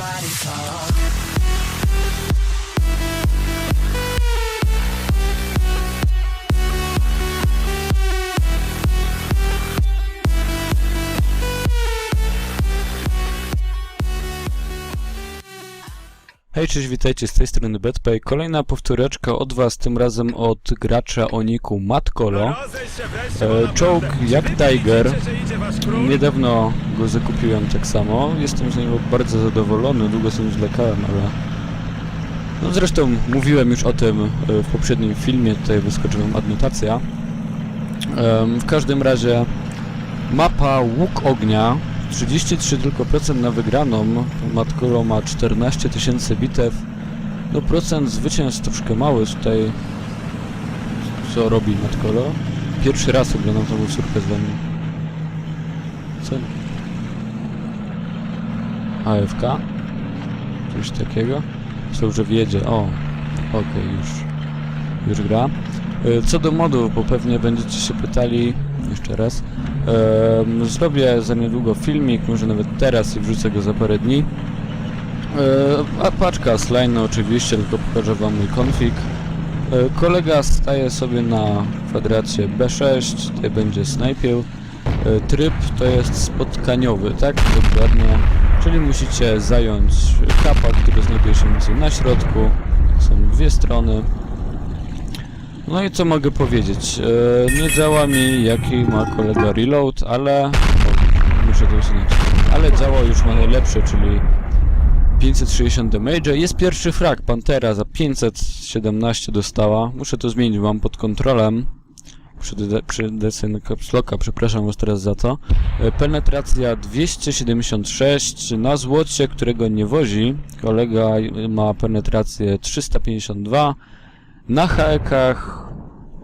somebody call. Hej, cześć, witajcie z tej strony BetPay. Kolejna powtóreczka od Was, tym razem od gracza o niku Matkolo. E, czołg jak Tiger. Niedawno go zakupiłem tak samo. Jestem z niego bardzo zadowolony, długo sobie zwlekałem, ale... No zresztą mówiłem już o tym e, w poprzednim filmie, tutaj wyskoczyła adnotacja. W każdym razie mapa Łuk Ognia 33 tylko procent na wygraną. Matkolo ma 14 tysięcy bitew. No procent zwycięstw troszkę mały tutaj. Co robi Matkolo? Pierwszy raz oglądam tą córkę z wami. Co? AFK? Coś takiego? Co że wjedzie? O, okej, już. Już gra. E, Co do modów, bo pewnie będziecie się pytali jeszcze raz. Zrobię za niedługo filmik, może nawet teraz i wrzucę go za parę dni. E, a paczka z line oczywiście, tylko pokażę wam mój config. E, kolega staje sobie na kwadracie B6, tutaj będzie snajpił. E, tryb to jest spotkaniowy, tak? Dokładnie. Czyli musicie zająć kapa, który znajduje się na środku. Są dwie strony. No i co mogę powiedzieć? E, nie działa mi jaki ma kolega reload, ale... O, muszę to usunąć. Ale działa już ma najlepszy, czyli 560 damage. Jest pierwszy frag, Pantera za 517 dostała. Muszę to zmienić, mam pod kontrolem. Przy, de- przy desyn caps locka, przepraszam was teraz za to. E, Penetracja 276 na złocie, którego nie wozi. Kolega ma penetrację 352. Na haekach...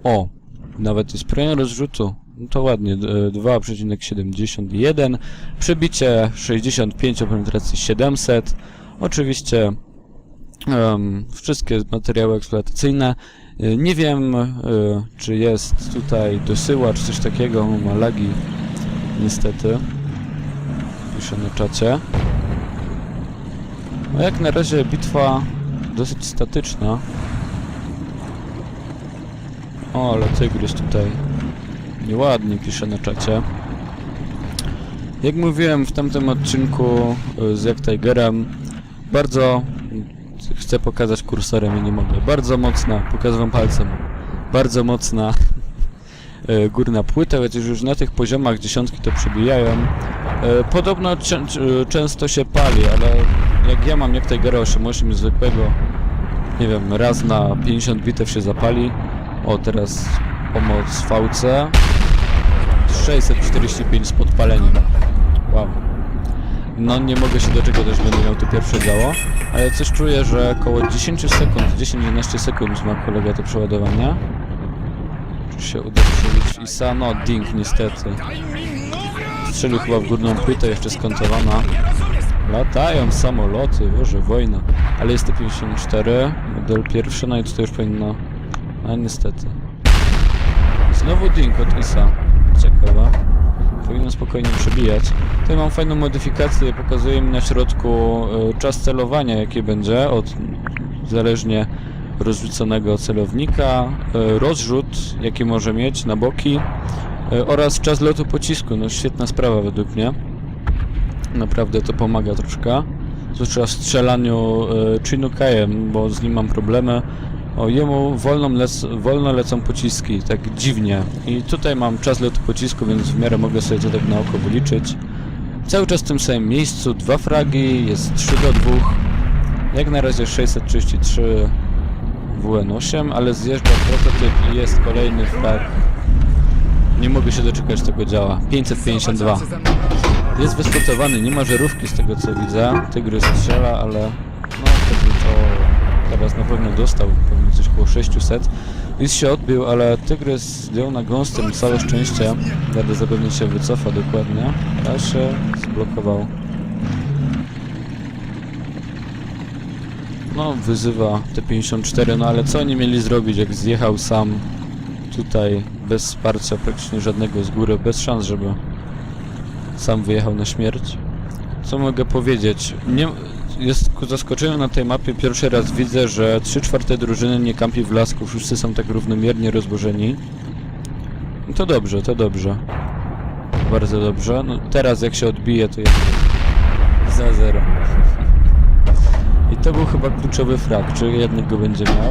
O! Nawet jest premia rozrzutu. No to ładnie, e, 2,71. Przebicie 65 o penetracji 700. Oczywiście em, wszystkie materiały eksploatacyjne. E, Nie wiem, e, czy jest tutaj dosyła, czy coś takiego. Ma lagi, niestety. Piszę na czacie. No jak na razie bitwa dosyć statyczna. O, ale tygrys tutaj nieładnie pisze na czacie. Jak mówiłem w tamtym odcinku y, z Jak Tigerem, bardzo chcę pokazać kursorem i nie mogę. Bardzo mocna, pokażę wam palcem. Bardzo mocna y, górna płyta, chociaż już na tych poziomach dziesiątki to przebijają. Y, Podobno często się pali, ale jak ja mam Jak Tigera 8.8 zwykłego, nie wiem, raz na 50 bitew się zapali. O, teraz pomoc VC. 645 z podpaleniem. Wow. No nie mogę się doczekać, aż będę miał tu pierwsze działo, ale coś czuję, że około 10 sekund, 10-11 sekund ma kolega to przeładowanie. Czy się uda strzelić Isa? No, ding niestety. Strzelił chyba w górną płytę, jeszcze skontowana. Latają samoloty, boże, wojna. Ale jest to 54, model pierwszy, no i tutaj już powinno... A niestety. Znowu ding od Isa. Ciekawa. Powinno spokojnie przebijać. Tutaj mam fajną modyfikację, pokazuje mi na środku e, czas celowania jaki będzie od zależnie rozrzuconego celownika, e, rozrzut jaki może mieć na boki e, oraz czas lotu pocisku. No świetna sprawa według mnie. Naprawdę to pomaga troszkę. Zwłaszcza w strzelaniu Chinukajem, bo z nim mam problemy. O, jemu wolno, lec wolno lecą pociski, tak dziwnie. I tutaj mam czas lotu pocisku, więc w miarę mogę sobie to tak na oko wyliczyć. Cały czas w tym samym miejscu, dwa fragi, jest 3 do 2. Jak na razie 633 WN8, ale zjeżdża prototyp i jest kolejny frag. Nie mogę się doczekać tego działa. 552. Jest wyspotowany, nie ma żarówki z tego co widzę. Tygrys strzela, ale teraz na pewno dostał, pewnie coś około 600. Lis się odbił, ale Tygrys zdjął na gąstem całe szczęście. Wtedy zapewne się wycofa dokładnie, a się zblokował. No, wyzywa T-54, no ale co oni mieli zrobić, jak zjechał sam tutaj, bez wsparcia praktycznie żadnego z góry, bez szans, żeby sam wyjechał na śmierć. Co mogę powiedzieć? Nie, jest ku na tej mapie pierwszy raz widzę, że 3 czwarte drużyny nie kampi w lasku, wszyscy są tak równomiernie rozłożeni. No to dobrze, to dobrze. Bardzo dobrze. No teraz jak się odbije, to jest za zero. I to był chyba kluczowy frag. Czy jednak go będzie miał?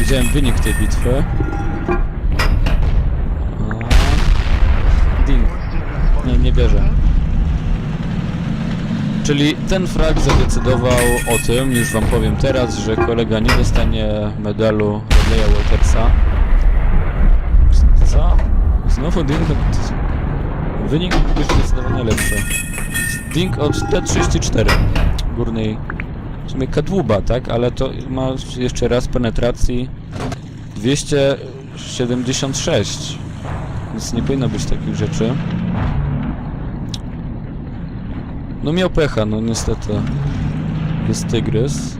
Widziałem wynik tej bitwy. A... Nie, nie bierze. Czyli ten frag zadecydował o tym, już wam powiem teraz, że kolega nie dostanie medalu Rodleya Watersa. Co? Znowu Ding od... Wynik mógł zdecydowanie lepszy. Ding od T34 górnej w sumie kadłuba, tak? Ale to ma jeszcze raz penetracji 276 więc nie powinno być takich rzeczy. No miał pecha, no niestety. Jest tygrys.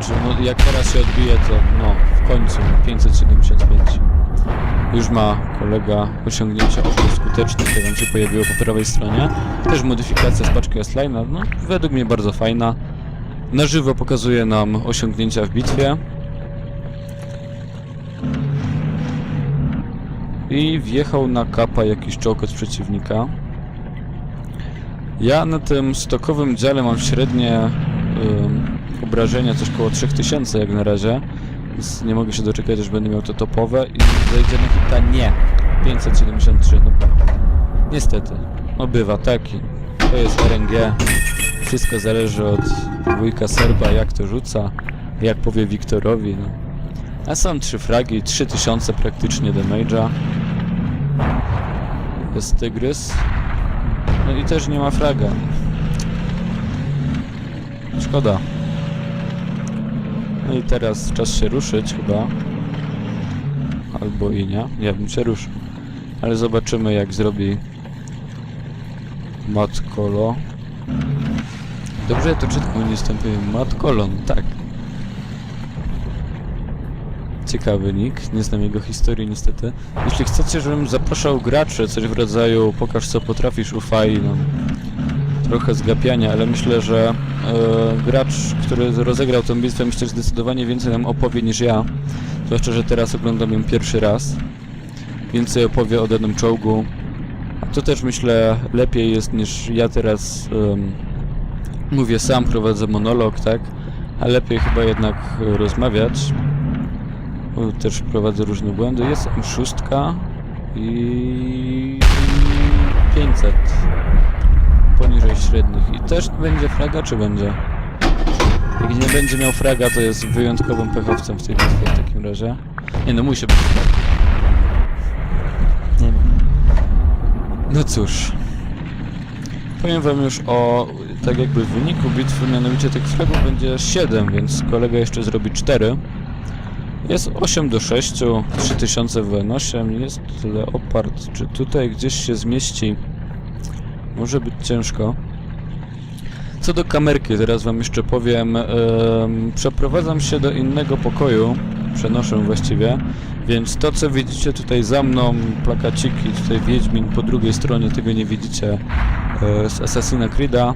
Czy no jak teraz się odbije, to no w końcu 575. Już ma kolega osiągnięcie ogniw skutecznych, które się pojawiło po prawej stronie. Też modyfikacja z paczki Osline'a, no według mnie bardzo fajna. Na żywo pokazuje nam osiągnięcia w bitwie. I wjechał na kapa jakiś czołg od przeciwnika. Ja na tym stokowym dziale mam średnie ym, obrażenia, coś koło 3000 jak na razie. Więc nie mogę się doczekać, aż będę miał to topowe i zejdzie na hita nie. 573, no niestety. No bywa, taki. To jest RNG. Wszystko zależy od wujka Serba, jak to rzuca, jak powie Wiktorowi, no. A są trzy fragi, 3000 praktycznie damage'a. Jest tygrys. No i też nie ma fraga. Szkoda. No i teraz czas się ruszyć chyba. Albo i nie. Ja bym się ruszył. Ale zobaczymy jak zrobi Matkolo. Dobrze ja to czytam, nie stępuję. Matkolon, tak. Ciekawy nick, nie znam jego historii niestety. Jeśli chcecie, żebym zapraszał graczy, coś w rodzaju pokaż co potrafisz ufaj, no trochę zgapiania, ale myślę, że e, gracz, który rozegrał tę bitwę, myślę, że zdecydowanie więcej nam opowie niż ja. Zwłaszcza, że teraz oglądam ją pierwszy raz. Więcej opowie o danym czołgu. To też myślę lepiej jest niż ja teraz em, mówię sam, prowadzę monolog, tak? A lepiej chyba jednak e, rozmawiać. Też prowadzę różne błędy. Jest M6 i 500 poniżej średnich. I też będzie fraga, czy będzie? Jak nie będzie miał fraga, to jest wyjątkowym pechowcem w tej bitwie w takim razie. Nie no, musi być fraga. Nie wiem. No cóż. Powiem wam już o tak jakby wyniku bitwy, mianowicie tych fragów będzie 7, więc kolega jeszcze zrobi 4. Jest 8 do 6, 3000 WN8, jest Leopard, czy tutaj gdzieś się zmieści? Może być ciężko. Co do kamerki, teraz wam jeszcze powiem, em, przeprowadzam się do innego pokoju, przenoszę właściwie, więc to co widzicie tutaj za mną, plakaciki, tutaj Wiedźmin, po drugiej stronie tego nie widzicie e, z Assassina Creed'a,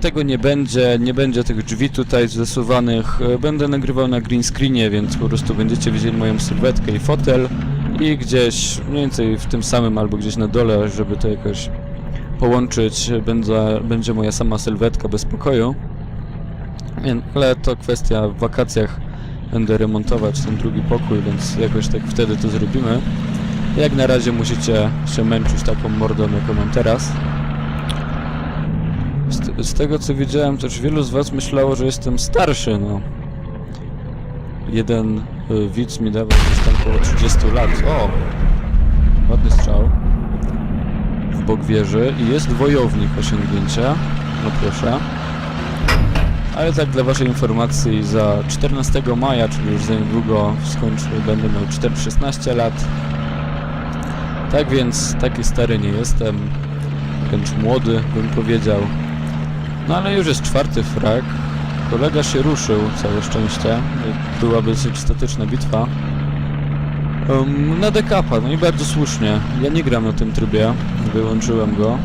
Tego nie będzie, nie będzie tych drzwi tutaj zasuwanych. E, Będę nagrywał na green screenie, więc po prostu będziecie widzieli moją sylwetkę i fotel i gdzieś mniej więcej w tym samym albo gdzieś na dole, żeby to jakoś połączyć, będzie, będzie moja sama sylwetka bez pokoju. Ale to kwestia w wakacjach będę remontować ten drugi pokój, więc jakoś tak wtedy to zrobimy. Jak na razie musicie się męczyć taką mordą, jaką mam teraz. Z, te- z tego co widziałem, też wielu z was myślało, że jestem starszy, no. Jeden y, widz mi dawał gdzieś tam około 30 lat. O! Ładny strzał. W bok wieży i jest wojownik osiągnięcia. No proszę. Ale tak dla waszej informacji, za 14 maja, czyli już za niedługo skończę, będę miał 4, 16 lat. Tak więc taki stary nie jestem. Wręcz młody, bym powiedział. No ale już jest czwarty frag. Kolega się ruszył, całe szczęście. Była dosyć statyczna bitwa. Um, na dekapa, no i bardzo słusznie. Ja nie gram na tym trybie, wyłączyłem go.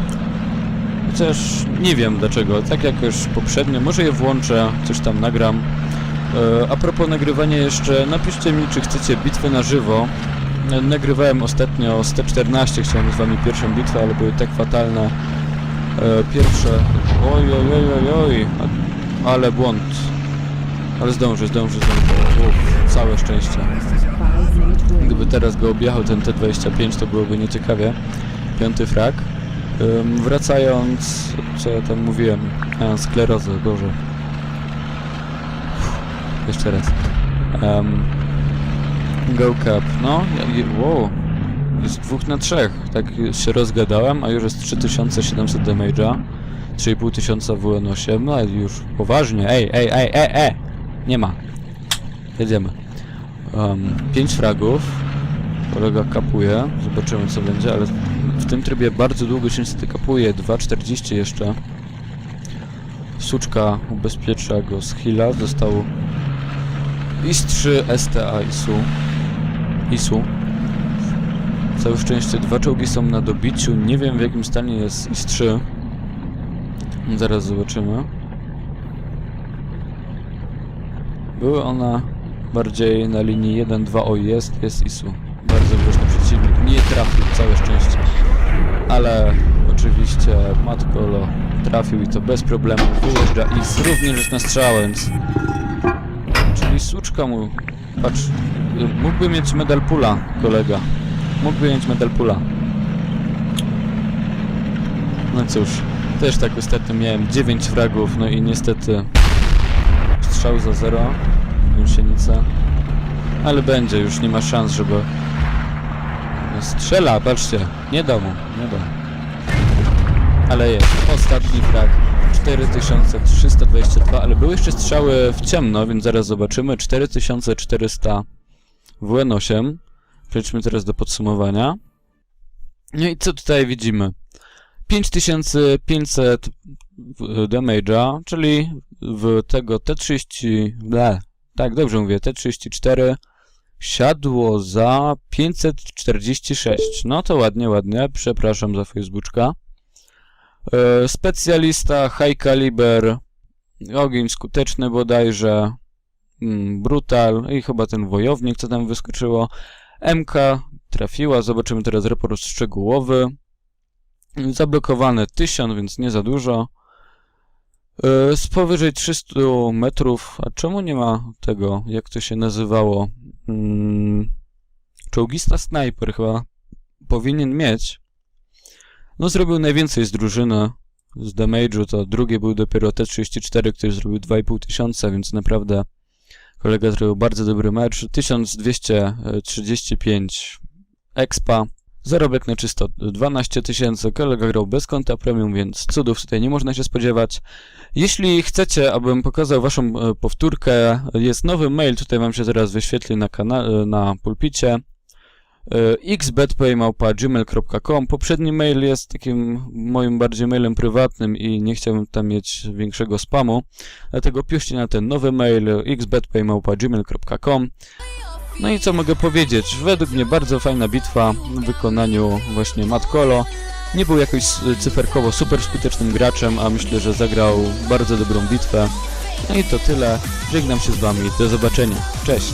Chociaż nie wiem dlaczego, tak jak już poprzednio, może je włączę, coś tam nagram. E, a propos nagrywania jeszcze, napiszcie mi, czy chcecie bitwy na żywo. E, Nagrywałem ostatnio z T14, chciałem z wami pierwszą bitwę, ale były tak fatalne. E, pierwsze... Oj, oj, oj, oj, ale błąd. Ale zdążę, zdążę, zdążę. Uff, całe szczęście. Gdyby teraz go objechał ten T25, to byłoby nieciekawie. Piąty frak. Ym, wracając, co ja tam mówiłem? A, sklerozę, Boże. Jeszcze raz. Um, go Cup, no, wow. Jest dwóch na trzech, tak się rozgadałem, a już jest 3700 damage'a. 3500 WN8, no już poważnie, ej, ej, ej, ej, ej! Nie ma. Jedziemy. Um, 5 fragów. Kolega kapuje. Zobaczymy co będzie, ale w tym trybie bardzo długo się niestety kapuje. 2.40 jeszcze. Suczka ubezpiecza go z heala. Został IS-3 STA ISU. ISU. Całe szczęście dwa czołgi są na dobiciu. Nie wiem w jakim stanie jest IS-3. Zaraz zobaczymy. Były one bardziej na linii 1-2 o jest, jest ISU. Bardzo groźny przeciwnik, nie trafił, całe szczęście. Ale oczywiście Matkolo trafił i to bez problemu. Wyjeżdża IS również jest na strzał, więc... Czyli suczka mu... Patrz, mógłby mieć medal pula, kolega. Mógłby mieć medal pula. No cóż, też tak ostatnio miałem 9 fragów, no i niestety strzał za 0, gąsienica. Ale będzie, już nie ma szans, żeby... Strzela, patrzcie, nie da mu, nie da. Ale jest, ostatni frag, 4322, ale były jeszcze strzały w ciemno, więc zaraz zobaczymy. 4400 WN8. Przejdźmy teraz do podsumowania. No i co tutaj widzimy? 5500 w- damage'a, czyli w tego T30, ble, tak dobrze mówię, T34 siadło za 546. No to ładnie, ładnie, przepraszam za Facebooka. E, specjalista, high caliber, ogień skuteczny bodajże, mm, brutal i chyba ten wojownik, co tam wyskoczyło. MK trafiła, zobaczymy teraz raport szczegółowy. Zablokowane 1000, więc nie za dużo. E, Z powyżej 300 metrów, a czemu nie ma tego, jak to się nazywało? Mm, czołgista snajper chyba powinien mieć. No zrobił najwięcej z drużyny. Z damage'u to drugi był dopiero T34, który zrobił 2500, tysiąca, więc naprawdę kolega zrobił bardzo dobry mecz. 1235 expa. Zarobek na czysto 12 tysięcy. Kolega grał bez konta premium, więc cudów tutaj nie można się spodziewać. Jeśli chcecie, abym pokazał waszą e, powtórkę, jest nowy mail, tutaj wam się teraz wyświetli na, e, na pulpicie. E, xbetpaymałpa.gmail.com Poprzedni mail jest takim moim bardziej mailem prywatnym i nie chciałbym tam mieć większego spamu. Dlatego piszcie na ten nowy mail xbetpaymałpa.gmail.com No i co mogę powiedzieć? Według mnie bardzo fajna bitwa w wykonaniu właśnie Matkolo. Nie był jakoś cyferkowo super skutecznym graczem, a myślę, że zagrał bardzo dobrą bitwę. No i to tyle. Żegnam się z wami. Do zobaczenia. Cześć.